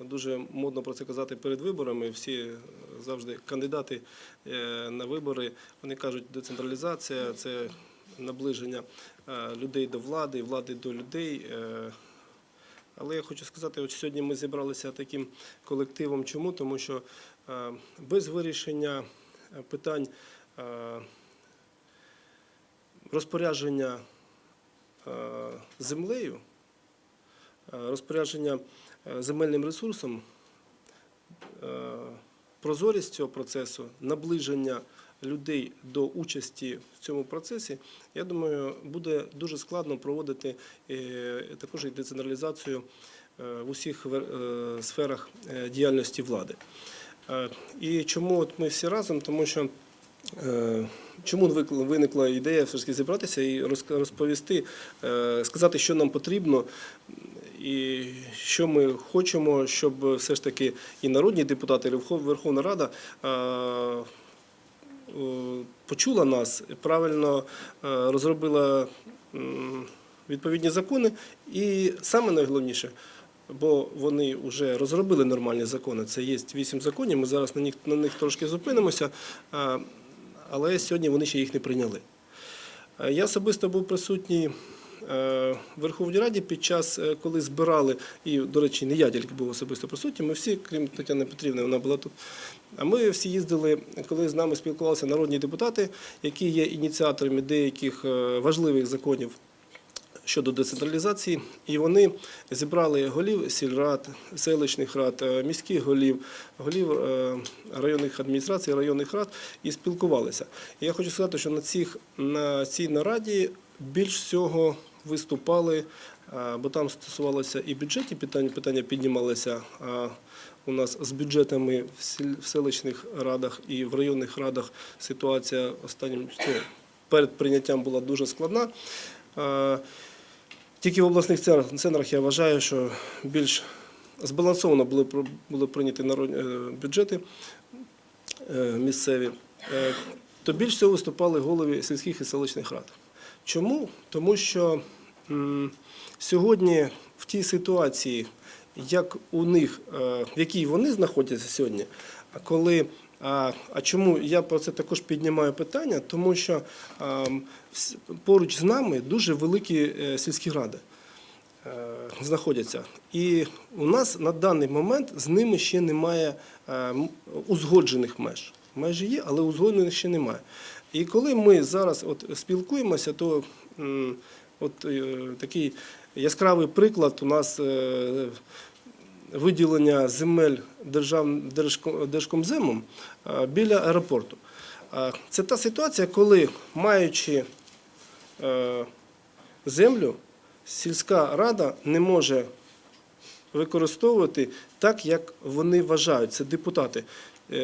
Дуже модно про це казати перед виборами. Всі завжди кандидати е, на вибори вони кажуть, децентралізація це наближення е, людей до влади, влади до людей. Е, Але я хочу сказати, от сьогодні ми зібралися таким колективом. Чому? Тому що е, без вирішення е, питань е, розпорядження е, землею, е, розпорядження е, земельним ресурсом, е, прозорість цього процесу, наближення людей до участі в цьому процесі, я думаю, буде дуже складно проводити е, також і децентралізацію е, в усіх е, сферах е, діяльності влади. Е, І чому от ми всі разом? Тому що Е, Чому викла- виникла ідея все ж таки зібратися і розповісти, е, сказати, що нам потрібно і що ми хочемо, щоб все ж таки і народні депутати, і Верховна Рада е, е, почула нас, правильно е, розробила відповідні закони, і саме найголовніше. Бо вони вже розробили нормальні закони. Це є вісім законів. Ми зараз на них на них трошки зупинимося, але сьогодні вони ще їх не прийняли. Е, Я особисто був присутній е, в Верховній Раді під час, е, коли збирали, і, до речі, не я тільки був особисто присутній, ми всі, крім Тетяни Петрівни, вона була тут. А ми всі їздили, коли з нами спілкувалися народні депутати, які є ініціаторами деяких важливих законів щодо децентралізації, і вони зібрали голів сільрад, селищних рад, е, міських голів, голів е, районних адміністрацій, районних рад і спілкувалися. І я хочу сказати, що на, цих, на цій нараді більш всього виступали, е, бо там стосувалося і бюджетні питання, питання піднімалися у нас з бюджетами в селищних радах і в районних радах ситуація останнім перед прийняттям була дуже складна. Тільки в обласних центрах я вважаю, що більш збалансовано були, були прийняті народні е, бюджети е, місцеві, Е, то більш всього виступали голови сільських і селищних рад. Чому? Тому що сьогодні в тій ситуації, як у них, в якій вони знаходяться сьогодні, коли а, чому я про це також піднімаю питання? Тому що поруч з нами дуже великі е, сільські ради е, знаходяться. І у нас на даний момент з ними ще немає е, узгоджених меж. Межі є, але узгоджених ще немає. І коли ми зараз от спілкуємося, то от такий яскравий приклад у нас виділення земель Держкомземом е, біля аеропорту. Е, Це та ситуація, коли маючи е, землю, сільська рада не може використовувати так, як вони вважають. Це депутати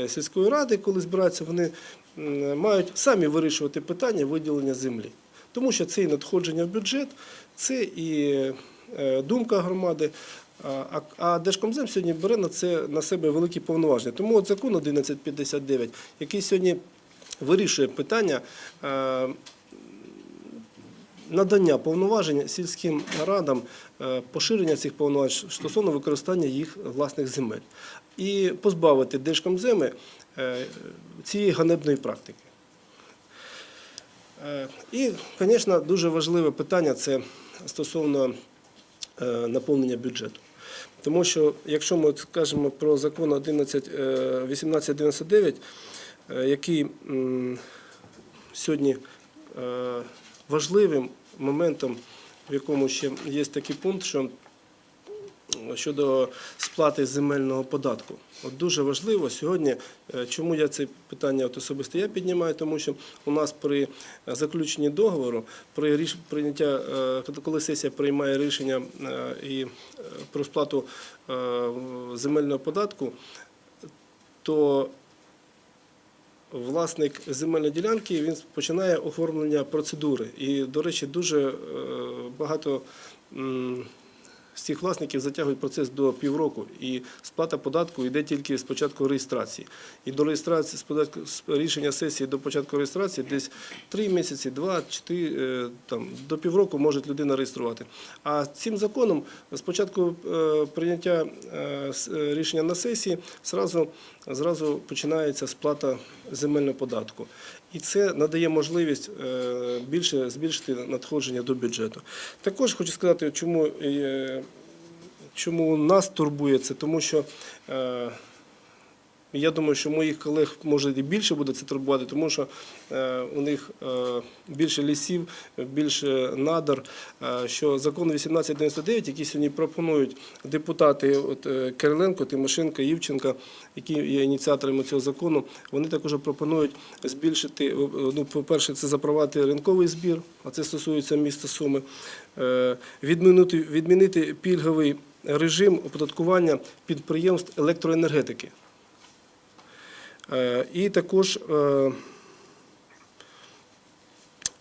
сільської ради, коли збираються, вони мають самі вирішувати питання виділення землі. Тому що це і надходження в бюджет, це і думка громади. А, Держкомзем сьогодні бере на це на себе великі повноваження. Тому от закон 1159, який сьогодні вирішує питання е, надання повноважень сільським радам, е, поширення цих повноважень стосовно використання їх власних земель і позбавити Держкомземи е, цієї ганебної практики. І, звісно, дуже важливе питання це стосовно наповнення бюджету. Тому що, якщо ми скажемо про закон 11, е, 1899, е, який сьогодні е, важливим моментом, в якому ще є такий пункт, що щодо сплати земельного податку. От дуже важливо сьогодні, е, чому я це питання от особисто я піднімаю, тому що у нас при заключенні договору, при ріш- прийняття, е, коли сесія приймає рішення е, і е, про сплату е, земельного податку, то власник земельної ділянки він починає оформлення процедури. І, до речі, дуже е, багато з цих власників затягують процес до півроку, і сплата податку йде тільки з початку реєстрації. І до реєстрації з з рішення сесії до початку реєстрації десь три місяці, два, чотири, е, там до півроку може людина реєструвати. А цим законом спочатку початку прийняття е, с- е, рішення на сесії зразу, зразу починається сплата земельного податку. І це надає можливість е, більше збільшити надходження до бюджету. Також хочу сказати, чому, е, чому нас турбує це, тому що. Я думаю, що моїх колег може і більше буде це турбувати, тому що е, у них е, більше лісів, більше надр. Е, що закон 1899, який сьогодні пропонують депутати от, Кириленко, Тимошенко, Євченка, які є ініціаторами цього закону, вони також пропонують збільшити, ну, по-перше, це запровадити ринковий збір, а це стосується міста Суми, відмінити, відмінити пільговий режим оподаткування підприємств електроенергетики. Е, І також е,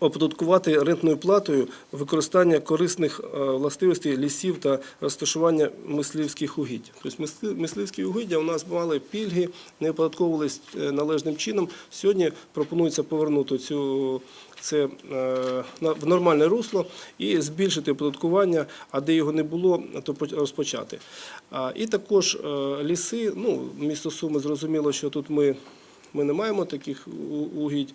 оподаткувати рентною платою використання корисних е, властивостей лісів та розташування мисливських угідь. Тобто мисли- мисливські угіддя у нас мали пільги, не оподатковувались е, належним чином. Сьогодні пропонується повернути цю це е, в нормальне русло і збільшити оподаткування, а де його не було, то по- розпочати. І також ліси, ну, місто Суми зрозуміло, що тут ми ми не маємо таких угідь.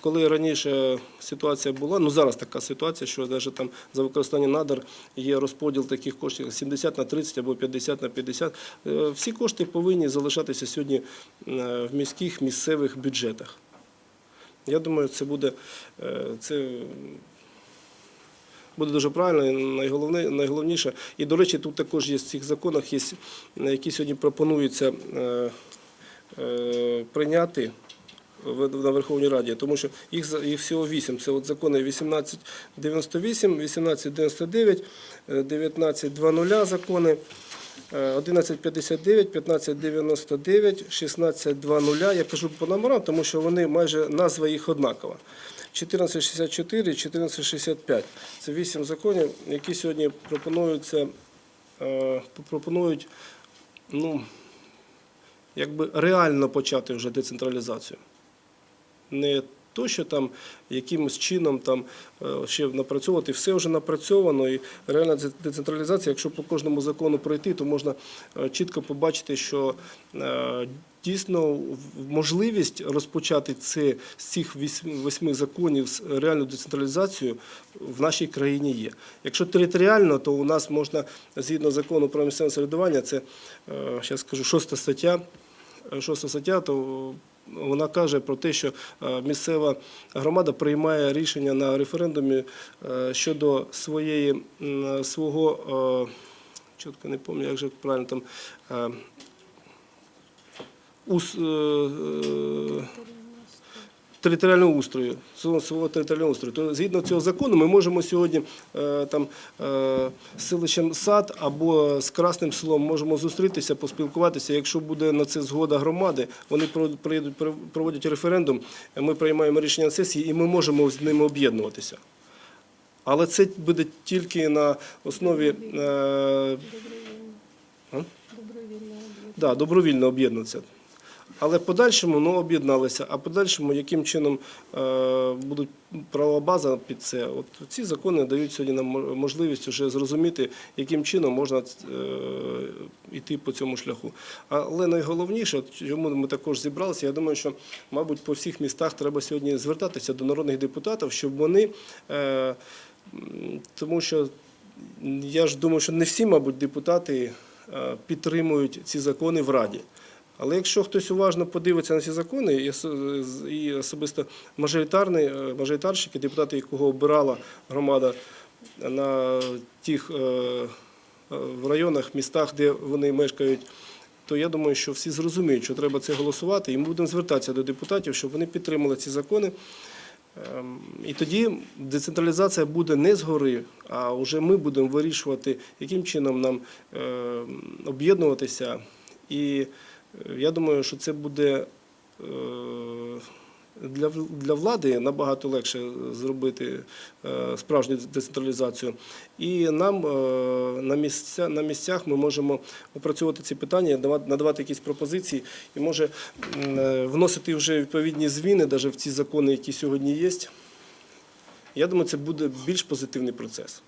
Коли раніше ситуація була, ну зараз така ситуація, що навіть там за використання надр є розподіл таких коштів 70 на 30 або 50 на 50. Е, Всі кошти повинні залишатися сьогодні е, в міських місцевих бюджетах. Я думаю, це буде е, це. Буде дуже правильно, і найголовніше. І, до речі, тут також є в цих законах, є, які сьогодні пропонуються прийняти на Верховній Раді, тому що їх, всього вісім. Це от закони 1898, 1899, е, 1920 закони, е, 1159, 1599, 1620. Я кажу по номерам, тому що вони майже назва їх однакова. 1464, 1465. Це вісім законів, які сьогодні пропонуються, е, пропонують, ну, якби реально почати вже децентралізацію. Не то, що там якимось чином там е, ще напрацьовувати, все вже напрацьовано, і реальна децентралізація, якщо по кожному закону пройти, то можна е, чітко побачити, що е, дійсно можливість розпочати це з цих восьми законів з реальну децентралізацію в нашій країні є. Якщо територіально, то у нас можна згідно закону про місцеве самоврядування, це зараз скажу шоста стаття. Шоста стаття, то вона каже про те, що е, місцева громада приймає рішення на референдумі е, щодо своєї свого е, чітко не пам'ятаю, як же правильно там. е, територіального устрою, свого, територіального устрою. То згідно цього закону ми можемо сьогодні е, там е, з селищем сад або з Красним селом можемо зустрітися, поспілкуватися. Якщо буде на це згода громади, вони приїдуть, проводять референдум, ми приймаємо рішення на сесії і ми можемо з ними об'єднуватися. Але це буде тільки на основі е? Добровільно об'єднуватися. Але подальшому ну, об'єдналися, а подальшому яким чином е, будуть правова база під це. От ці закони дають сьогодні нам можливість вже зрозуміти, яким чином можна е, йти по цьому шляху. Але найголовніше, чому ми також зібралися, я думаю, що, мабуть, по всіх містах треба сьогодні звертатися до народних депутатів, щоб вони, е, тому що я ж думаю, що не всі, мабуть, депутати підтримують ці закони в Раді. Але якщо хтось уважно подивиться на ці закони, і особисто е, мажоритарщики, депутати, якого обирала громада на тих е, е, в районах, містах, де вони мешкають, то я думаю, що всі зрозуміють, що треба це голосувати, і ми будемо звертатися до депутатів, щоб вони підтримали ці закони. Ем, І тоді децентралізація буде не згори, а вже ми будемо вирішувати, яким чином нам е, об'єднуватися. І я думаю, що це буде е, для, для влади набагато легше зробити е, справжню децентралізацію. І нам е, на, місця, на місцях ми можемо опрацьовувати ці питання, давати- надавати якісь пропозиції і може вносити вже відповідні зміни навіть в ці закони, які сьогодні є. Я думаю, це буде більш позитивний процес.